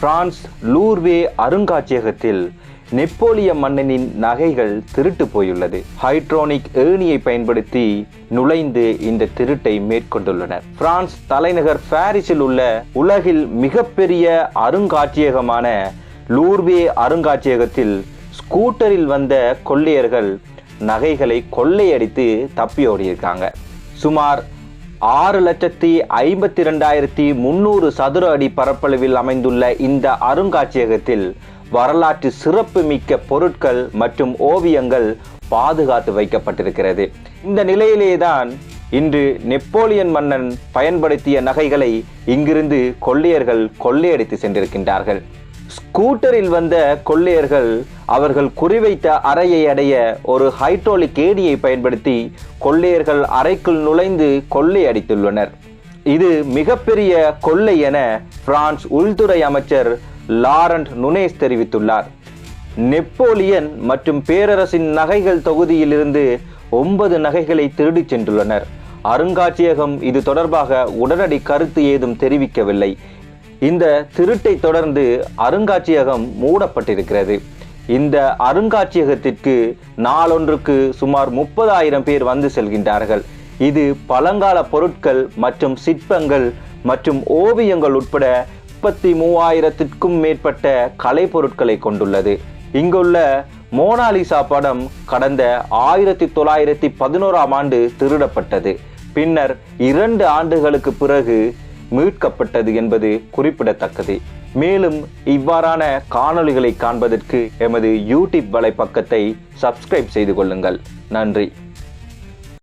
France லூர்வே அருங்காட்சியகத்தில் நெப்போலிய மன்னனின் நகைகள் திருட்டு போயுள்ளது. ஹைட்ரோனிக் ஏணியை பயன்படுத்தி நுழைந்து இந்த திருட்டை மேற்கொண்டுள்ளனர். பிரான்ஸ் தலைநகர் பாரிஸில் உள்ள உலகில் மிகப்பெரிய அருங்காட்சியகமான லூர்வே அருங்காட்சியகத்தில் ஸ்கூட்டரில் வந்த கொள்ளையர்கள் நகைகளை கொள்ளையடித்து தப்பியோடியிருக்காங்க சுமார் ஆறு லட்சத்தி ஐம்பத்தி ரெண்டாயிரத்தி முன்னூறு சதுர அடி பரப்பளவில் அமைந்துள்ள இந்த அருங்காட்சியகத்தில் வரலாற்று சிறப்பு மிக்க பொருட்கள் மற்றும் ஓவியங்கள் பாதுகாத்து வைக்கப்பட்டிருக்கிறது. இந்த நிலையிலேதான் இன்று நெப்போலியன் மன்னன் பயன்படுத்திய நகைகளை இங்கிருந்து கொள்ளையர்கள் கொள்ளையடித்து சென்றிருக்கின்றார்கள். ஸ்கூட்டரில் வந்த கொள்ளையர்கள் அவர்கள் குறிவைத்த அறையை அடைய ஒரு ஹைட்ரோலிக் ஏடியை பயன்படுத்தி கொள்ளையர்கள் அறைக்குள் நுழைந்து கொள்ளையடித்துள்ளனர் இது மிகப்பெரிய கொள்ளை என பிரான்ஸ் உள்துறை அமைச்சர் லாரண்ட் நுனேஸ் தெரிவித்துள்ளார். நெப்போலியன் மற்றும் பேரரசின் நகைகள் தொகுதியிலிருந்து ஒன்பது நகைகளை திருடிச் சென்றுள்ளனர். அருங்காட்சியகம் இது தொடர்பாக உடனடி கருத்து ஏதும் தெரிவிக்கவில்லை. இந்த திருட்டை தொடர்ந்து அருங்காட்சியகம் மூடப்பட்டிருக்கிறது. இந்த அருங்காட்சியகத்திற்கு நாளொன்றுக்கு சுமார் முப்பதாயிரம் பேர் வந்து செல்கின்றார்கள். இது பழங்கால பொருட்கள் மற்றும் சிற்பங்கள் மற்றும் ஓவியங்கள் உட்பட முப்பத்தி மூவாயிரத்திற்கும் மேற்பட்ட கலை பொருட்களை கொண்டுள்ளது. இங்குள்ள மோனாலிசா படம் கடந்த ஆயிரத்தி தொள்ளாயிரத்தி பதினோராம் ஆண்டு திருடப்பட்டது. பின்னர் இரண்டு ஆண்டுகளுக்கு பிறகு மீட்கப்பட்டது என்பது குறிப்பிடத்தக்கது. மேலும் இவ்வாறான காணொளிகளை காண்பதற்கு எமது யூடியூப் வலைப்பக்கத்தை சப்ஸ்கிரைப் செய்து கொள்ளுங்கள். நன்றி.